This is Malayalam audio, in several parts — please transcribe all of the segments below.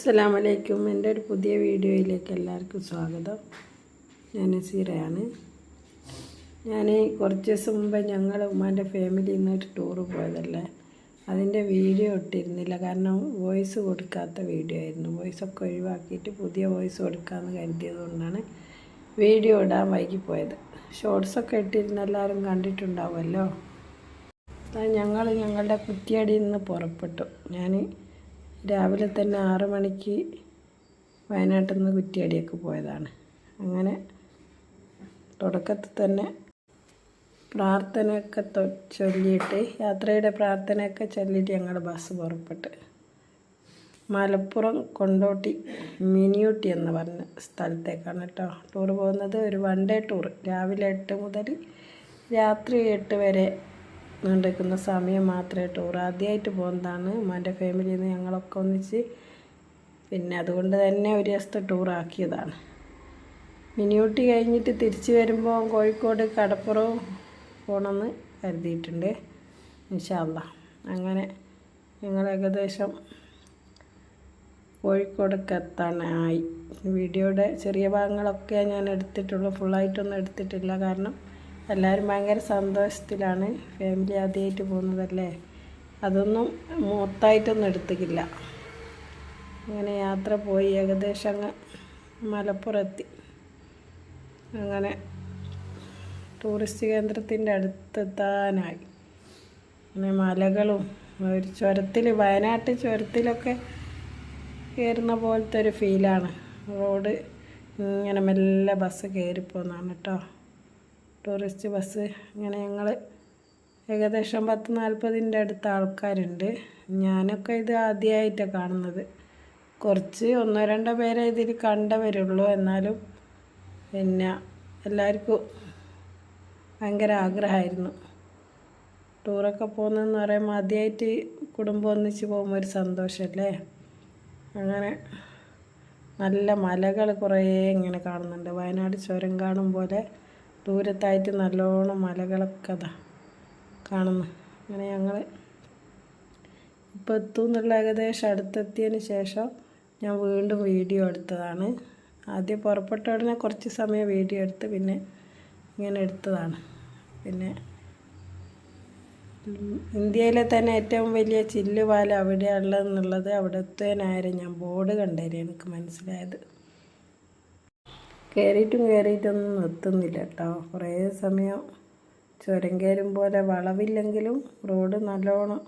അസ്സലാമു വലൈക്കും എന്റെ ഒരു പുതിയ വീഡിയോയിലേക്ക് എല്ലാവർക്കും സ്വാഗതം. ഞാൻ സീറയാണ്. ഞാൻ കുറച്ച് ദിവസം മുമ്പ് ഞങ്ങൾ ഉമ്മാന്റെ ഫാമിലി നിന്നൊരു ടൂറ് പോയതല്ലേ? അതിന്റെ വീഡിയോ ഇട്ടിരുന്നില്ല. കാരണം വോയിസ് കൊടുക്കാത്ത വീഡിയോ ആയിരുന്നു. വോയിസ് ഒക്കെ ഒഴിവാക്കിയിട്ട് പുതിയ വോയിസ് കൊടുക്കാമെന്ന് കരുതിയത് കൊണ്ടാണ് വീഡിയോ ഇടാൻ വൈകിപ്പോയത് ഷോർട്സൊക്കെ ഇട്ടിരുന്ന എല്ലാവരും കണ്ടിട്ടുണ്ടാവുമല്ലോ? ഞങ്ങൾ ഞങ്ങളുടെ കുറ്റിയടിയിൽ നിന്ന് പുറപ്പെട്ടു. ഞാൻ രാവിലെ തന്നെ ആറ് മണിക്ക് വയനാട്ടിൽ നിന്ന് കുറ്റിയാടിയൊക്കെ പോയതാണ്. അങ്ങനെ തുടക്കത്തിൽ തന്നെ പ്രാർത്ഥനയൊക്കെ ചൊല്ലിയിട്ട് യാത്രയുടെ പ്രാർത്ഥനയൊക്കെ ചൊല്ലിയിട്ട് ഞങ്ങൾ ബസ് പുറപ്പെട്ട് മലപ്പുറം കൊണ്ടോട്ടി മിനിയൂട്ടി എന്ന് പറഞ്ഞ സ്ഥലത്തേക്കാണ് കേട്ടോ ടൂർ പോകുന്നത്. ഒരു വൺ ഡേ ടൂർ രാവിലെ എട്ട് മുതൽ രാത്രി എട്ട് വരെ നീണ്ടിരിക്കുന്ന സമയം മാത്രമേ ടൂർ ആദ്യമായിട്ട് പോകുന്നതാണ് ഉമ്മാന്റെ ഫാമിലിയിൽ നിന്ന് ഞങ്ങളൊക്കെ ഒന്നിച്ച്. പിന്നെ അതുകൊണ്ട് തന്നെ ഒരു ദിവസത്തെ ടൂർ ആക്കിയതാണ്. മിനിയൂട്ടി കഴിഞ്ഞിട്ട് തിരിച്ചു വരുമ്പോൾ കോഴിക്കോട് കടപ്പുറവും പോകണമെന്ന് കരുതിയിട്ടുണ്ട്. ഇൻഷാല്ല അങ്ങനെ ഞങ്ങൾ ഏകദേശം കോഴിക്കോടൊക്കെ എത്താനായി. വീഡിയോയുടെ ചെറിയ ഭാഗങ്ങളൊക്കെ ഞാൻ എടുത്തിട്ടുള്ളൂ. ഫുള്ളായിട്ടൊന്നും എടുത്തിട്ടില്ല. കാരണം എല്ലാവരും ഭയങ്കര സന്തോഷത്തിലാണ് ഫാമിലി ആദ്യമായിട്ട് പോകുന്നതല്ലേ? അതൊന്നും മൊത്തമായിട്ടൊന്നും എടുത്തിക്കില്ല അങ്ങനെ യാത്ര പോയി ഏകദേശം അങ്ങ് മലപ്പുറത്തി. അങ്ങനെ ടൂറിസ്റ്റ് കേന്ദ്രത്തിന്റെ അടുത്തെത്താനായി. അങ്ങനെ മലകളും ഒരു ചുരത്തിൽ വയനാട്ട് ചുരത്തിലൊക്കെ കയറുന്ന പോലത്തെ ഒരു ഫീലാണ് റോഡ് ഇങ്ങനെ മെല്ലെ ബസ് കയറിപ്പോന്നാണ് കേട്ടോ ടൂറിസ്റ്റ് ബസ് ഇങ്ങനെ ഞങ്ങൾ ഏകദേശം പത്ത് നാൽപ്പതിന്റെ അടുത്ത് ആൾക്കാരുണ്ട്. ഞാനൊക്കെ ഇത് ആദ്യമായിട്ടാണ് കാണുന്നത്. കുറച്ച് ഒന്നോ രണ്ടോ പേരെ ഇതിൽ കണ്ടവരുള്ളൂ. എന്നാലും പിന്നെ എല്ലാവർക്കും ഭയങ്കര ആഗ്രഹമായിരുന്നു. ടൂറൊക്കെ പോകുന്നതെന്ന് പറയുമ്പോൾ ആദ്യമായിട്ട് കുടുംബം ഒന്നിച്ച് പോകുമ്പോൾ ഒരു സന്തോഷമല്ലേ? അങ്ങനെ നല്ല മലകൾ കുറേ ഇങ്ങനെ കാണുന്നുണ്ട്. വയനാട് ചുരം കാണും പോലെ ദൂരത്തായിട്ട് നല്ലോണം മലകളൊക്കെ അതാ കാണുന്നു. അങ്ങനെ ഞങ്ങൾ ഇപ്പോൾ എത്തും എന്നുള്ള ഏകദേശം അടുത്തെത്തിയതിന് ശേഷം ഞാൻ വീണ്ടും വീഡിയോ എടുത്തതാണ്. ആദ്യം പുറപ്പെട്ട ഉടനെ കുറച്ച് സമയം വീഡിയോ എടുത്ത് പിന്നെ ഇങ്ങനെ എടുത്തതാണ്. പിന്നെ ഇന്ത്യയിലെ തന്നെ ഏറ്റവും വലിയ ചില്ലുപാലം അവിടെയുള്ളതെന്നുള്ളത് അവിടെ എത്തുവാനായിരുന്നു ഞാൻ ബോർഡ് കണ്ടേരെ എനിക്ക് മനസ്സിലായത്. കയറിയിട്ടും കയറിയിട്ടൊന്നും നിർത്തുന്നില്ല കേട്ടോ. കുറേ സമയം ചുരം കയറും പോലെ വളവില്ലെങ്കിലും റോഡ് നല്ലോണം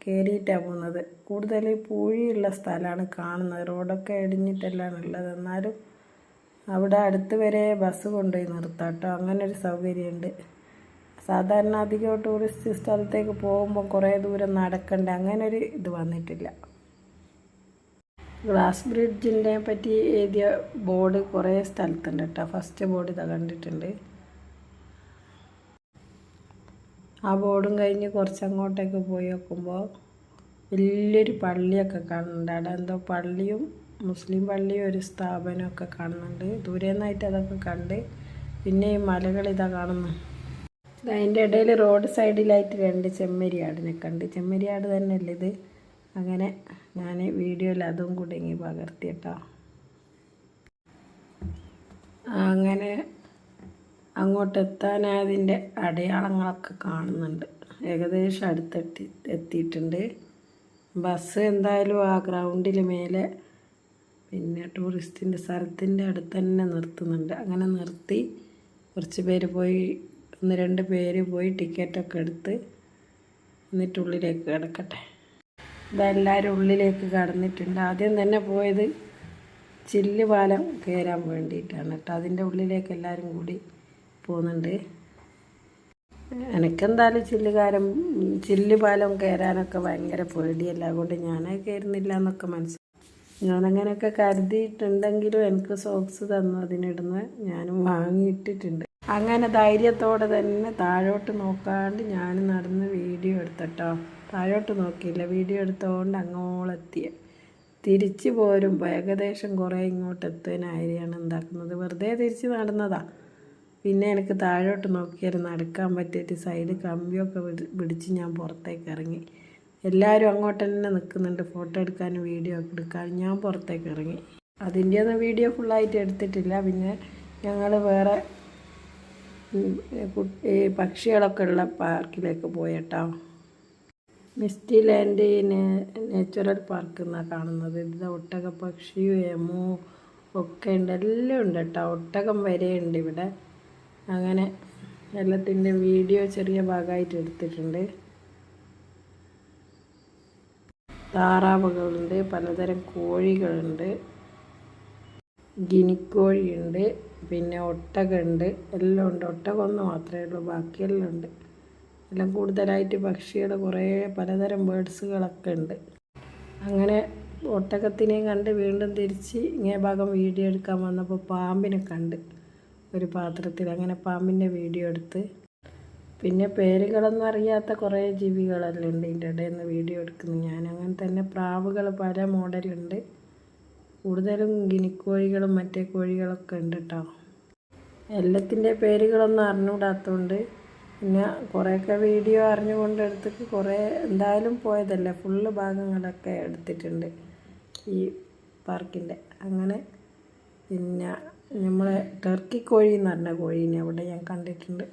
കയറിയിട്ടാണ് പോകുന്നത്. കൂടുതൽ പൂഴിയുള്ള സ്ഥലമാണ് കാണുന്നത്. റോഡൊക്കെ ഇടിഞ്ഞിട്ടെല്ലാം ഉള്ളത്. എന്നാലും അവിടെ അടുത്ത് വരെ ബസ് കൊണ്ടുപോയി നിർത്താം കേട്ടോ. അങ്ങനെ ഒരു സൗകര്യമുണ്ട്. സാധാരണ അധികം ടൂറിസ്റ്റ് സ്ഥലത്തേക്ക് പോകുമ്പോൾ കുറേ ദൂരം നടക്കണ്ട. അങ്ങനെ ഒരു ഇത് വന്നിട്ടില്ല. ഗ്ലാസ് ബ്രിഡ്ജിനെ പറ്റി എഴുതിയ ബോർഡ് കുറേ സ്ഥലത്തുണ്ട് കേട്ടോ. ഫസ്റ്റ് ബോർഡ് ഇതാ കണ്ടിട്ടുണ്ട്. ആ ബോർഡും കഴിഞ്ഞ് കുറച്ച് അങ്ങോട്ടേക്ക് പോയി നോക്കുമ്പോൾ വലിയൊരു പള്ളിയൊക്കെ കാണുന്നുണ്ട്. അവിടെ എന്തോ പള്ളിയും മുസ്ലിം പള്ളിയും ഒരു സ്ഥാപനമൊക്കെ കാണുന്നുണ്ട്. ദൂരെ നിന്നായിട്ട് അതൊക്കെ കണ്ട് പിന്നെ ഈ മലകൾ ഇതാ കാണുന്നു. അതിന്റെ ഇടയിൽ റോഡ് സൈഡിലായിട്ട് രണ്ട് ചെമ്മരിയാടിനെ കണ്ട്. ചെമ്മരിയാട് തന്നെയല്ലേ ഇത്? അങ്ങനെ ഞാൻ വീഡിയോയിൽ അതും കൂടി ഇങ്ങി പകർത്തിയിട്ടോ. അങ്ങനെ അങ്ങോട്ട് എത്താനതിന്റെ അടയാളങ്ങളൊക്കെ കാണുന്നുണ്ട്. ഏകദേശം അടുത്തെത്തി എത്തിയിട്ടുണ്ട്. ബസ് എന്തായാലും ആ ഗ്രൗണ്ടിൽ മേലെ പിന്നെ ടൂറിസ്റ്റിന്റെ സ്ഥലത്തിന്റെ അടുത്ത് തന്നെ നിർത്തുന്നുണ്ട്. അങ്ങനെ നിർത്തി കുറച്ച് പേര് പോയി ഒന്ന് രണ്ട് പേര് പോയി ടിക്കറ്റൊക്കെ എടുത്ത് എന്നിട്ടുള്ളിലേക്ക് കിടക്കട്ടെ. ഇതെല്ലാവരും ഉള്ളിലേക്ക് കടന്നിട്ടുണ്ട്. ആദ്യം തന്നെ പോയത് ചില്ല് പാലം കയറാൻ വേണ്ടിയിട്ടാണ് കേട്ടോ. അതിന്റെ ഉള്ളിലേക്ക് എല്ലാവരും കൂടി പോകുന്നുണ്ട്. എനിക്കെന്തായാലും ചില്ലുകാരം ചില്ല് പാലം കയറാനൊക്കെ ഭയങ്കര പേടിയല്ല? അതുകൊണ്ട് ഞാൻ കയറുന്നില്ല എന്നൊക്കെ മനസ്സിലായി ഞാനങ്ങനെയൊക്കെ കരുതിയിട്ടുണ്ടെങ്കിലും എനിക്ക് സോക്സ് തന്നു അതിനിടുന്ന് ഞാനും വാങ്ങിയിട്ടിട്ടുണ്ട്. അങ്ങനെ ധൈര്യത്തോടെ തന്നെ താഴോട്ട് നോക്കാണ്ട് ഞാൻ നടന്ന് വീഡിയോ എടുത്തട്ടോ. താഴോട്ട് നോക്കിയില്ല. വീഡിയോ എടുത്തുകൊണ്ട് അങ്ങോളെത്തിയ തിരിച്ചു പോരുമ്പോൾ ഏകദേശം കുറേ ഇങ്ങോട്ട് എത്തുവാനായിരിയാണ് എന്താക്കുന്നത് വെറുതെ തിരിച്ച് നടന്നതാ. പിന്നെ എനിക്ക് താഴോട്ട് നോക്കിയാൽ നടക്കാൻ പറ്റിയിട്ട് സൈഡ് കമ്പിയൊക്കെ പിടിച്ച് ഞാൻ പുറത്തേക്ക് ഇറങ്ങി. എല്ലാവരും അങ്ങോട്ട് തന്നെ നിൽക്കുന്നുണ്ട്. ഫോട്ടോ എടുക്കാനും വീഡിയോ ഒക്കെ എടുക്കാനും ഞാൻ പുറത്തേക്ക് ഇറങ്ങി. അതിന്റെ ഒന്നും വീഡിയോ ഫുള്ളായിട്ട് എടുത്തിട്ടില്ല. പിന്നെ ഞങ്ങൾ വേറെ പക്ഷികളൊക്കെ ഉള്ള പാർക്കിലേക്ക് പോയട്ടോ. മിസ്റ്റി ലാൻഡ് നേച്ചുറൽ പാർക്ക് എന്നാണ് കാണുന്നത്. ഇത് ഒട്ടക പക്ഷിയും എമു ഒക്കെ ഉണ്ട്. എല്ലാം ഉണ്ട് കേട്ടോ. ഒട്ടകം വരെ ഉണ്ട് ഇവിടെ. അങ്ങനെ എല്ലാത്തിന്റെ വീഡിയോ ചെറിയ ഭാഗമായിട്ട് എടുത്തിട്ടുണ്ട്. താറാവുകളുണ്ട് പലതരം കോഴികളുണ്ട്. ഗിനിക്കോഴിയുണ്ട് പിന്നെ ഒട്ടകമുണ്ട് എല്ലാം ഉണ്ട്. ഒട്ടകം ഒന്ന് മാത്രമേ ഉള്ളൂ ബാക്കിയെല്ലാം ഉണ്ട് എല്ലാം കൂടുതലായിട്ട് പക്ഷികൾ കുറേ പലതരം ബേഡ്സുകളൊക്കെ ഉണ്ട്. അങ്ങനെ ഒട്ടകത്തിനെയും കണ്ട് വീണ്ടും തിരിച്ച് ഇങ്ങേ ഭാഗം വീഡിയോ എടുക്കാൻ വന്നപ്പോൾ പാമ്പിനെ കണ്ട് ഒരു പാത്രത്തിൽ അങ്ങനെ പാമ്പിന്റെ വീഡിയോ എടുത്ത്. പിന്നെ പേരുകളൊന്നും അറിയാത്ത കുറേ ജീവികളെല്ലാം ഉണ്ട് ഇതിന്റെ ഇടയിൽ നിന്ന് വീഡിയോ എടുക്കുന്നു ഞാൻ അങ്ങനെ തന്നെ പ്രാവുകൾ പല മോഡലുണ്ട്. കൂടുതലും ഗിനിക്കോഴികളും മറ്റേ കോഴികളൊക്കെ ഉണ്ട് കേട്ടോ എല്ലാത്തിന്റെ പേരുകളൊന്നും അറിഞ്ഞുകൂടാത്തതുകൊണ്ട് പിന്നെ കുറേയൊക്കെ വീഡിയോ അറിഞ്ഞുകൊണ്ട് എടുത്തിട്ട് കുറേ എന്തായാലും പോയതല്ലേ ഫുള്ള് ഭാഗങ്ങളൊക്കെ എടുത്തിട്ടുണ്ട് ഈ പാർക്കിന്റെ. അങ്ങനെ പിന്നെ നമ്മളെ ടർക്കി കോഴി എന്ന് പറഞ്ഞ കോഴീനെ അവിടെ ഞാൻ കണ്ടിട്ടുണ്ട്.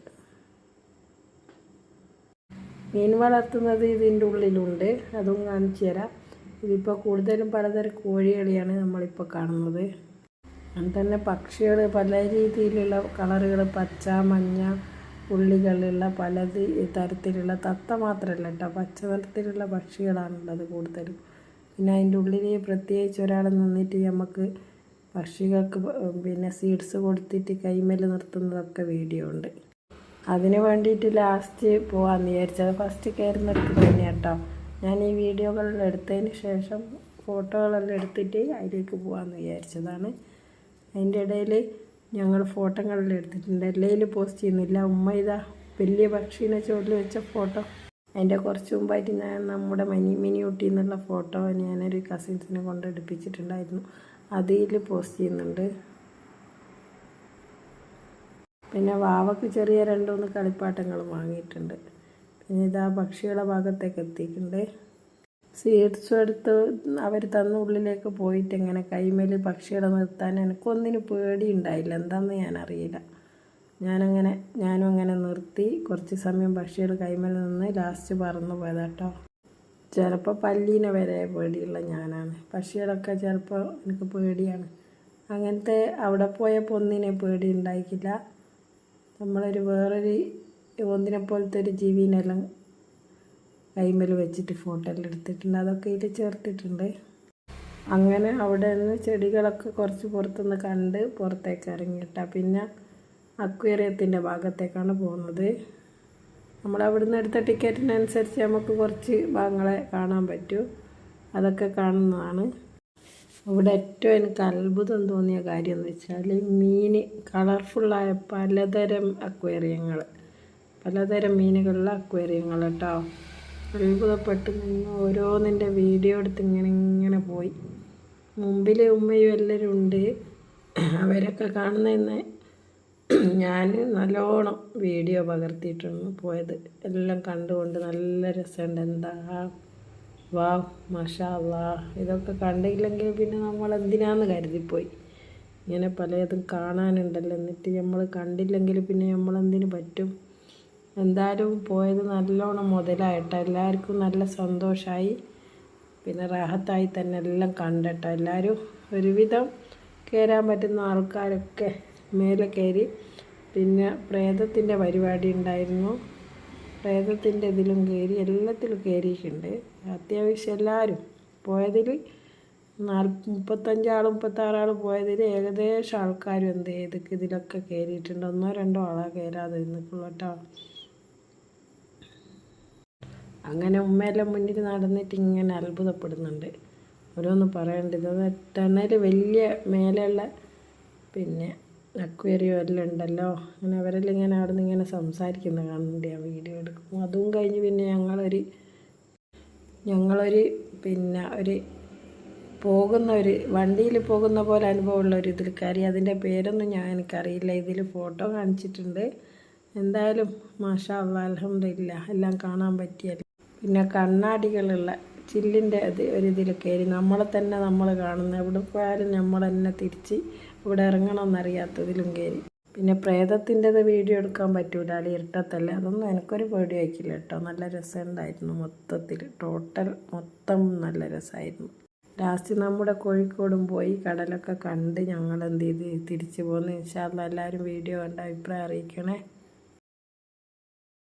മീൻ വളർത്തുന്നത് ഇതിന്റെ ഉള്ളിലുണ്ട് അതും കാണിച്ചു തരാം. ഇതിപ്പോൾ കൂടുതലും പലതരം കോഴികളെയാണ് നമ്മളിപ്പോൾ കാണുന്നത്. അങ്ങനെ തന്നെ പക്ഷികൾ പല രീതിയിലുള്ള കളറുകൾ പച്ച മഞ്ഞ പുള്ളികളുള്ള പല തരത്തിലുള്ള തത്ത മാത്രമല്ല കേട്ടോ പച്ച നിറത്തിലുള്ള പക്ഷികളാണുള്ളത് കൂടുതലും. പിന്നെ അതിന്റെ ഉള്ളിൽ പ്രത്യേകിച്ച് ഒരാൾ നിന്നിട്ട് നമുക്ക് പക്ഷികൾക്ക് പിന്നെ സീഡ്സ് കൊടുത്തിട്ട് കൈമേൽ നിർത്തുന്നതൊക്കെ വീഡിയോ ഉണ്ട്. അതിന് വേണ്ടിയിട്ട് ലാസ്റ്റ് പോകാമെന്ന് വിചാരിച്ചത്. ഫസ്റ്റ് കയറി തന്നെയാണ് കേട്ടോ. ഞാൻ ഈ വീഡിയോകളെല്ലാം എടുത്തതിന് ശേഷം ഫോട്ടോകളെല്ലാം എടുത്തിട്ട് അതിലേക്ക് പോകാമെന്ന് വിചാരിച്ചതാണ്. അതിന്റെ ഇടയിൽ ഞങ്ങൾ ഫോട്ടോകളെല്ലാം എടുത്തിട്ടുണ്ട്. എല്ലാം പോസ്റ്റ് ചെയ്യുന്നില്ല. ഉമ്മ ഇതാ വലിയ പക്ഷീനെ ചുവട്ടിൽ വെച്ച ഫോട്ടോ. അതിന്റെ കുറച്ച് മുമ്പായിട്ട് ഞാൻ നമ്മുടെ മിനി മിനി ഊട്ടി എന്നുള്ള ഫോട്ടോ ഞാനൊരു കസിൻസിനെ കൊണ്ട് എടുപ്പിച്ചിട്ടുണ്ടായിരുന്നു. അതിൽ പോസ്റ്റ് ചെയ്യുന്നുണ്ട്. പിന്നെ വാവക്ക് ചെറിയ രണ്ടു മൂന്ന് കളിപ്പാട്ടങ്ങൾ വാങ്ങിയിട്ടുണ്ട്. പിന്നെ ഇതാ പക്ഷികളെ ഭാഗത്തേക്ക് എത്തിയിട്ടുണ്ട്. സീഡ്സും എടുത്ത് അവർ തന്ന ഉള്ളിലേക്ക് പോയിട്ട് എങ്ങനെ കൈമേൽ പക്ഷികളെ നിർത്താൻ എനിക്കൊന്നിനും പേടിയുണ്ടായില്ല എന്താണെന്ന് ഞാൻ അറിയില്ല ഞാനങ്ങനെ ഞാനും അങ്ങനെ നിർത്തി കുറച്ച് സമയം പക്ഷികൾ കൈമേൽ നിന്ന് ലാസ്റ്റ് പറന്നു പോയതാട്ടോ. ചിലപ്പോൾ പല്ലീനെ വരെ പേടിയുള്ള ഞാനാണ്. പക്ഷികളൊക്കെ ചിലപ്പോൾ എനിക്ക് പേടിയാണ്. അങ്ങനത്തെ അവിടെ പോയപ്പോൾ ഒന്നിനെ പേടി ഉണ്ടായിക്കില്ല നമ്മളൊരു വേറൊരു ഒന്നിനെ പോലത്തെ ഒരു ജീവിനെല്ലാം കൈമേൽ വെച്ചിട്ട് ഫോട്ടോ എല്ലാം എടുത്തിട്ടുണ്ട്. അതൊക്കെ ഇതിൽ ചേർത്തിട്ടുണ്ട്. അങ്ങനെ അവിടെ നിന്ന് ചെടികളൊക്കെ കുറച്ച് പുറത്തുനിന്ന് കണ്ട് പുറത്തേക്ക് ഇറങ്ങിയിട്ട പിന്നെ അക്വേറിയത്തിന്റെ ഭാഗത്തേക്കാണ് പോകുന്നത്. നമ്മൾ അവിടുന്ന് എടുത്ത ടിക്കറ്റിനനുസരിച്ച് നമുക്ക് കുറച്ച് ഭാഗങ്ങളെ കാണാൻ പറ്റും. അതൊക്കെ കാണുന്നതാണ്. ഇവിടെ ഏറ്റവും എനിക്ക് അത്ഭുതം തോന്നിയ കാര്യം എന്ന് വെച്ചാൽ മീൻ കളർഫുള്ളായ പലതരം അക്വേറിയങ്ങൾ. പലതരം മീനുകളുള്ള അക്വേറിയങ്ങൾ കേട്ടോ. അത്ഭുതപ്പെട്ട് നിന്ന് ഓരോന്നിന്റെ വീഡിയോ എടുത്ത് ഇങ്ങനെ ഇങ്ങനെ പോയി. മുമ്പിൽ ഉമ്മയും എല്ലാവരും ഉണ്ട്. അവരൊക്കെ കാണുന്നതെന്ന് ഞാൻ നല്ലോണം വീഡിയോ പകർത്തിയിട്ടാണ് പോയത്. എല്ലാം കണ്ടുകൊണ്ട് നല്ല രസമുണ്ട്. എന്താ? വാ മഷാ ഇതൊക്കെ കണ്ടില്ലെങ്കിൽ പിന്നെ നമ്മൾ എന്തിനാന്ന് കരുതിപ്പോയി. ഇങ്ങനെ പലതും കാണാനുണ്ടല്ലോ. എന്നിട്ട് നമ്മൾ കണ്ടില്ലെങ്കിൽ പിന്നെ നമ്മളെന്തിനു പറ്റും? എന്തായാലും പോയത് നല്ലോണം മുതലായിട്ട്. എല്ലാവർക്കും നല്ല സന്തോഷമായി പിന്നെ റാഹത്തായി തന്നെ എല്ലാം കണ്ടിട്ട്. എല്ലാവരും ഒരുവിധം കയറാൻ പറ്റുന്ന ആൾക്കാരൊക്കെ മേലെ കയറി പിന്നെ പ്രേതത്തിന്റെ പരിപാടി ഉണ്ടായിരുന്നു. പ്രേതത്തിന്റെ ഇതിലും കയറി എല്ലാത്തിലും കയറിയിട്ടുണ്ട് അത്യാവശ്യം എല്ലാവരും പോയതിൽ നാല് മുപ്പത്തഞ്ചാൾ മുപ്പത്താറാൾ പോയതിൽ ഏകദേശം ആൾക്കാരും എന്ത് ചെയ്തൊക്കെ ഇതിലൊക്കെ കയറിയിട്ടുണ്ട് ഒന്നോ രണ്ടോ ആളാണ് കയറാതെ നിൽക്കുള്ളൂ കേട്ടോ. അങ്ങനെ ഉമ്മയെല്ലാം മുന്നിൽ നടന്നിട്ട് ഇങ്ങനെ അത്ഭുതപ്പെടുന്നുണ്ട്. ഓരോന്ന് പറയേണ്ടത് ടണൽ വലിയ മേലെയുള്ള പിന്നെ അക്വേറിയോ എല്ലാം ഉണ്ടല്ലോ. അങ്ങനെ അവരെല്ലാം ഇങ്ങനെ അവിടെ നിന്ന് ഇങ്ങനെ സംസാരിക്കുന്ന കാണുന്നുണ്ട് ആ വീഡിയോ എടുക്കും. അതും കഴിഞ്ഞ് പിന്നെ ഞങ്ങളൊരു ഞങ്ങളൊരു പിന്നെ ഒരു പോകുന്ന ഒരു വണ്ടിയിൽ പോകുന്ന പോലെ അനുഭവമുള്ള ഒരു ഇതിൽ കയറി. അതിന്റെ പേരൊന്നും ഞാൻ എനിക്കറിയില്ല. ഇതിൽ ഫോട്ടോ കാണിച്ചിട്ടുണ്ട്. എന്തായാലും മാഷാ അള്ളാഹ് അലഹമില്ല എല്ലാം കാണാൻ പറ്റിയല്ലോ? പിന്നെ കണ്ണാടികളുള്ള ചില്ലിന്റെ അത് ഒരിതിൽ കയറി നമ്മളെ തന്നെ നമ്മൾ കാണുന്ന എവിടെ പോയാലും നമ്മൾ തന്നെ തിരിച്ച് ഇവിടെ ഇറങ്ങണമെന്നറിയാത്തതിലും കയറി. പിന്നെ പ്രേതത്തിന്റെത് വീഡിയോ എടുക്കാൻ പറ്റൂല. അല്ലെ ഇരട്ടത്തല്ല? അതൊന്നും എനിക്കൊരു പേടി വയ്ക്കില്ല കേട്ടോ. നല്ല രസമുണ്ടായിരുന്നു മൊത്തത്തിൽ. ടോട്ടൽ മൊത്തം നല്ല രസമായിരുന്നു. ലാസ്റ്റ് നമ്മുടെ കോഴിക്കോടും പോയി കടലൊക്കെ കണ്ട് ഞങ്ങൾ എന്ത് ചെയ്ത്? തിരിച്ചു പോന്ന് ഇൻഷാല്ല എല്ലാവരും വീഡിയോ കണ്ട അഭിപ്രായം അറിയിക്കണേ.